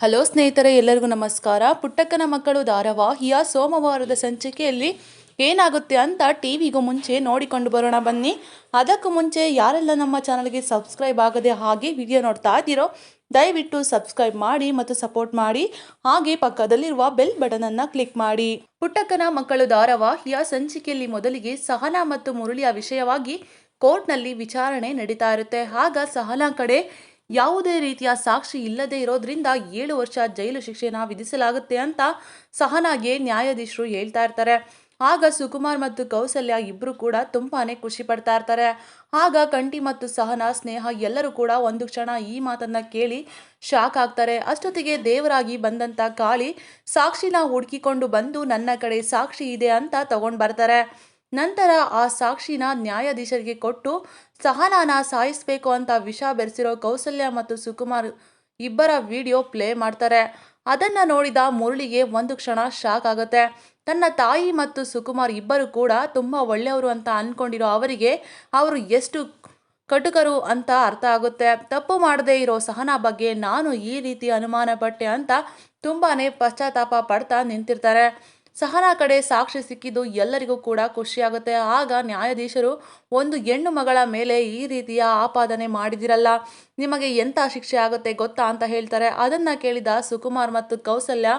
Hello ಸ್ನೇಹಿತರೆ, ಎಲ್ಲರಿಗೂ ನಮಸ್ಕಾರ. ಪುಟ್ಟಕ್ಕನ ಮಕ್ಕಳು ಧಾರಾವಾಹಿಯ ಸೋಮವಾರದ ಸಂಚಿಕೆಯಲ್ಲಿ ಏನಾಗುತ್ತೆ ಅಂತ ಟಿ ವಿಗೂ ಮುಂಚೆ ನೋಡಿಕೊಂಡು ಬರೋಣ ಬನ್ನಿ. ಅದಕ್ಕೂ ಮುಂಚೆ ಯಾರೆಲ್ಲ ನಮ್ಮ ಚಾನಲ್ಗೆ ಸಬ್ಸ್ಕ್ರೈಬ್ ಆಗದೆ ಹಾಗೆ ವಿಡಿಯೋ ನೋಡ್ತಾ ಇದ್ದೀರೋ, ದಯವಿಟ್ಟು ಸಬ್ಸ್ಕ್ರೈಬ್ ಮಾಡಿ ಮತ್ತು ಸಪೋರ್ಟ್ ಮಾಡಿ. ಹಾಗೆ ಪಕ್ಕದಲ್ಲಿರುವ ಬೆಲ್ ಬಟನನ್ನು ಕ್ಲಿಕ್ ಮಾಡಿ. ಪುಟ್ಟಕ್ಕನ ಮಕ್ಕಳು ಧಾರಾವಾಹಿಯ ಸಂಚಿಕೆಯಲ್ಲಿ ಮೊದಲಿಗೆ ಸಹನಾ ಮತ್ತು ಮುರುಳಿಯ ವಿಷಯವಾಗಿ ಕೋರ್ಟ್ನಲ್ಲಿ ವಿಚಾರಣೆ ನಡೀತಾ ಇರುತ್ತೆ. ಆಗ ಸಹನಾ ಕಡೆ ಯಾವುದೇ ರೀತಿಯ ಸಾಕ್ಷಿ ಇಲ್ಲದೆ ಇರೋದ್ರಿಂದ ಏಳು ವರ್ಷ ಜೈಲು ಶಿಕ್ಷೆನ ವಿಧಿಸಲಾಗುತ್ತೆ ಅಂತ ಸಹನಾಗೆ ನ್ಯಾಯಾಧೀಶರು ಹೇಳ್ತಾ ಇರ್ತಾರೆ. ಆಗ ಸುಕುಮಾರ್ ಮತ್ತು ಕೌಸಲ್ಯ ಇಬ್ಬರು ಕೂಡ ತುಂಬಾನೇ ಖುಷಿ ಪಡ್ತಾ ಇರ್ತಾರೆ. ಆಗ ಕಂಟಿ ಮತ್ತು ಸಹನ, ಸ್ನೇಹ ಎಲ್ಲರೂ ಕೂಡ ಒಂದು ಕ್ಷಣ ಈ ಮಾತನ್ನ ಕೇಳಿ ಶಾಕ್ ಆಗ್ತಾರೆ. ಅಷ್ಟೊತ್ತಿಗೆ ದೇವರಾಗಿ ಬಂದಂತ ಕಾಳಿ ಸಾಕ್ಷಿನ ಹುಡುಕಿಕೊಂಡು ಬಂದು, ನನ್ನ ಕಡೆ ಸಾಕ್ಷಿ ಇದೆ ಅಂತ ತಗೊಂಡ್ ಬರ್ತಾರೆ. ನಂತರ ಆ ಸಾಕ್ಷಿನ ನ್ಯಾಯಾಧೀಶರಿಗೆ ಕೊಟ್ಟು, ಸಹನಾನ ಸಾಯಿಸ್ಬೇಕು ಅಂತ ವಿಷ ಬೆರೆಸಿರೋ ಕೌಸಲ್ಯ ಮತ್ತು ಸುಕುಮಾರ್ ಇಬ್ಬರ ವಿಡಿಯೋ ಪ್ಲೇ ಮಾಡ್ತಾರೆ. ಅದನ್ನ ನೋಡಿದ ಮುರಳಿಗೆ ಒಂದು ಕ್ಷಣ ಶಾಕ್ ಆಗುತ್ತೆ. ತನ್ನ ತಾಯಿ ಮತ್ತು ಸುಕುಮಾರ್ ಇಬ್ಬರು ಕೂಡ ತುಂಬ ಒಳ್ಳೆಯವರು ಅಂತ ಅಂದ್ಕೊಂಡಿರೋ ಅವರಿಗೆ ಅವರು ಎಷ್ಟು ಕಟುಕರು ಅಂತ ಅರ್ಥ ಆಗುತ್ತೆ. ತಪ್ಪು ಮಾಡದೇ ಇರೋ ಸಹನಾ ಬಗ್ಗೆ ನಾನು ಈ ರೀತಿ ಅನುಮಾನ ಪಟ್ಟೆ ಅಂತ ತುಂಬಾ ಪಶ್ಚಾತ್ತಾಪ ಪಡ್ತಾ ನಿಂತಿರ್ತಾರೆ. ಸಹನಾ ಕಡೆ ಸಾಕ್ಷಿ ಸಿಕ್ಕಿದ್ದು ಎಲ್ಲರಿಗೂ ಕೂಡ ಖುಷಿಯಾಗುತ್ತೆ. ಆಗ ನ್ಯಾಯಾಧೀಶರು ಒಂದು ಹೆಣ್ಣು ಮಗಳ ಮೇಲೆ ಈ ರೀತಿಯ ಆಪಾದನೆ ಮಾಡಿದಿರಲ್ಲ. ನಿಮಗೆ ಎಂಥ ಶಿಕ್ಷೆ ಆಗುತ್ತೆ ಗೊತ್ತಾ ಅಂತ ಹೇಳ್ತಾರೆ. ಅದನ್ನು ಕೇಳಿದ ಸುಕುಮಾರ್ ಮತ್ತು ಕೌಸಲ್ಯ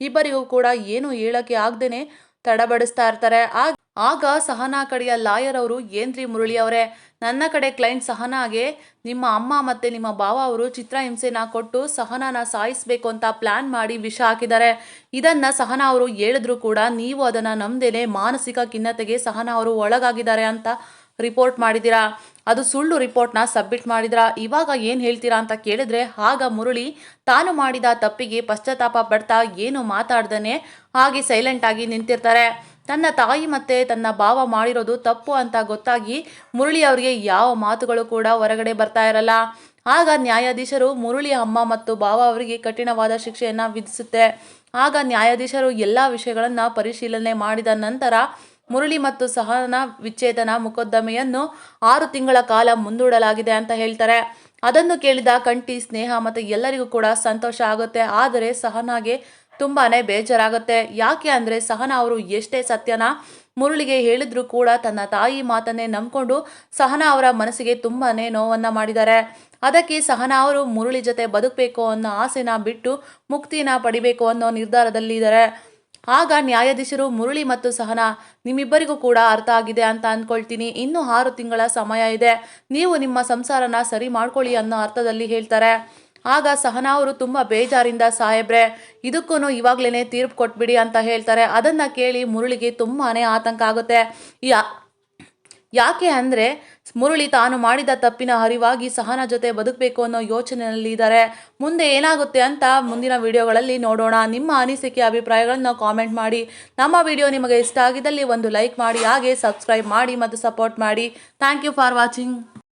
ಇಬ್ಬರಿಗೂ ಕೂಡ ಏನು ಹೇಳೋಕ್ಕೆ ಆಗದೇನೆ ತಡಬಡಿಸ್ತಾ ಇರ್ತಾರೆ. ಆಗ ಆಗ ಸಹನಾ ಕಡೆಯ ಲಾಯರ್ ಅವರು, ಏನ್ರಿ ಮುರಳಿ ಅವರೇ, ನನ್ನ ಕಡೆ ಕ್ಲೈಂಟ್ ಸಹನಾಗೆ ನಿಮ್ಮ ಅಮ್ಮ ಮತ್ತೆ ನಿಮ್ಮ ಬಾವ ಅವರು ಚಿತ್ರಹಿಂಸೆನ ಕೊಟ್ಟು ಸಹನಾನ ಸಾಯಿಸಬೇಕು ಅಂತ ಪ್ಲಾನ್ ಮಾಡಿ ವಿಷ ಹಾಕಿದ್ದಾರೆ. ಇದನ್ನ ಸಹನಾ ಅವರು ಹೇಳಿದ್ರು ಕೂಡ ನೀವು ಅದನ್ನ ನಂಬದೇನೆ ಮಾನಸಿಕ ಖಿನ್ನತೆಗೆ ಸಹನಾ ಅವರು ಒಳಗಾಗಿದ್ದಾರೆ ಅಂತ ರಿಪೋರ್ಟ್ ಮಾಡಿದಿರಾ ಅದು ಸುಳ್ಳು ರಿಪೋರ್ಟ್ನ ಸಬ್ಮಿಟ್ ಮಾಡಿದ್ರಾ ಇವಾಗ ಏನು ಹೇಳ್ತೀರಾ ಅಂತ ಕೇಳಿದ್ರೆ, ಆಗ ಮುರಳಿ, ತಾನು ಮಾಡಿದ ತಪ್ಪಿಗೆ ಪಶ್ಚಾತ್ತಾಪ ಪಡ್ತಾ ಏನು ಮಾತಾಡ್ದನೆ ಹಾಗೆ ಸೈಲೆಂಟ್ ಆಗಿ ನಿಂತಿರ್ತಾರೆ. ತನ್ನ ತಾಯಿ ಮತ್ತೆ ತನ್ನ ಭಾವ ಮಾಡಿರೋದು ತಪ್ಪು ಅಂತ ಗೊತ್ತಾಗಿ ಮುರಳಿ ಅವರಿಗೆ ಯಾವ ಮಾತುಗಳು ಕೂಡ ಹೊರಗಡೆ ಬರ್ತಾ ಇರಲ್ಲ. ಆಗ ನ್ಯಾಯಾಧೀಶರು ಮುರಳಿ ಅಮ್ಮ ಮತ್ತು ಭಾವ ಅವರಿಗೆ ಕಠಿಣವಾದ ಶಿಕ್ಷೆಯನ್ನು ವಿಧಿಸುತ್ತೆ. ಆಗ ನ್ಯಾಯಾಧೀಶರು ಎಲ್ಲ ವಿಷಯಗಳನ್ನು ಪರಿಶೀಲನೆ ಮಾಡಿದ ನಂತರ ಮುರಳಿ ಮತ್ತು ಸಹನ ವಿಚ್ಛೇದನ ಮೊಕದ್ದಮೆಯನ್ನು ಆರು ತಿಂಗಳ ಕಾಲ ಮುಂದೂಡಲಾಗಿದೆ ಅಂತ ಹೇಳ್ತಾರೆ. ಅದನ್ನು ಕೇಳಿದ ಕಂಟಿ ಸ್ನೇಹ ಮತ್ತು ಎಲ್ಲರಿಗೂ ಕೂಡ ಸಂತೋಷ ಆಗುತ್ತೆ. ಆದರೆ ಸಹನಾಗೆ ತುಂಬಾನೇ ಬೇಜಾರಾಗುತ್ತೆ. ಯಾಕೆ ಅಂದರೆ ಸಹನಾ ಅವರು ಎಷ್ಟೇ ಸತ್ಯನ ಮುರುಳಿಗೆ ಹೇಳಿದ್ರು ಕೂಡ ತನ್ನ ತಾಯಿ ಮಾತನ್ನೇ ನಂಬಿಕೊಂಡು ಸಹನಾ ಅವರ ಮನಸ್ಸಿಗೆ ತುಂಬಾನೇ ನೋವನ್ನ ಮಾಡಿದ್ದಾರೆ. ಅದಕ್ಕೆ ಸಹನಾ ಅವರು ಮುರುಳಿ ಜೊತೆ ಬದುಕಬೇಕು ಅನ್ನೋ ಆಸೆನ ಬಿಟ್ಟು ಮುಕ್ತಿನ ಪಡಿಬೇಕು ಅನ್ನೋ ನಿರ್ಧಾರದಲ್ಲಿದ್ದಾರೆ. ಆಗ ನ್ಯಾಯಾಧೀಶರು ಮುರುಳಿ ಮತ್ತು ಸಹನ, ನಿಮ್ಮಿಬ್ಬರಿಗೂ ಕೂಡ ಅರ್ಥ ಆಗಿದೆ ಅಂತ ಅಂದ್ಕೊಳ್ತೀನಿ. ಇನ್ನೂ ಆರು ತಿಂಗಳ ಸಮಯ ಇದೆ. ನೀವು ನಿಮ್ಮ ಸಂಸಾರನ ಸರಿ ಮಾಡ್ಕೊಳ್ಳಿ ಅನ್ನೋ ಅರ್ಥದಲ್ಲಿ ಹೇಳ್ತಾರೆ. ಆಗ ಸಹನಾ ಅವರು ತುಂಬ ಬೇಜಾರಿಂದ, ಸಾಹೇಬ್ರೆ ಇದಕ್ಕೂ ಇವಾಗ್ಲೇ ತೀರ್ಪು ಕೊಟ್ಬಿಡಿ ಅಂತ ಹೇಳ್ತಾರೆ. ಅದನ್ನು ಕೇಳಿ ಮುರುಳಿಗೆ ತುಂಬಾ ಆತಂಕ ಆಗುತ್ತೆ. ಯಾ, ಯಾಕೆ ಅಂದರೆ, ಮುರುಳಿ ತಾನು ಮಾಡಿದ ತಪ್ಪಿನ ಅರಿವಾಗಿ ಸಹನ ಜೊತೆ ಬದುಕಬೇಕು ಅನ್ನೋ ಯೋಚನೆಯಲ್ಲಿ ಇದ್ದಾರೆ. ಮುಂದೆ ಏನಾಗುತ್ತೆ ಅಂತ ಮುಂದಿನ ವಿಡಿಯೋಗಳಲ್ಲಿ ನೋಡೋಣ. ನಿಮ್ಮ ಅನಿಸಿಕೆ, ಅಭಿಪ್ರಾಯಗಳನ್ನು ಕಾಮೆಂಟ್ ಮಾಡಿ. ನಮ್ಮ ವಿಡಿಯೋ ನಿಮಗೆ ಇಷ್ಟ ಆಗಿದ್ದಲ್ಲಿ ಒಂದು ಲೈಕ್ ಮಾಡಿ, ಹಾಗೆ ಸಬ್ಸ್ಕ್ರೈಬ್ ಮಾಡಿ ಮತ್ತು ಸಪೋರ್ಟ್ ಮಾಡಿ. Thank you for watching.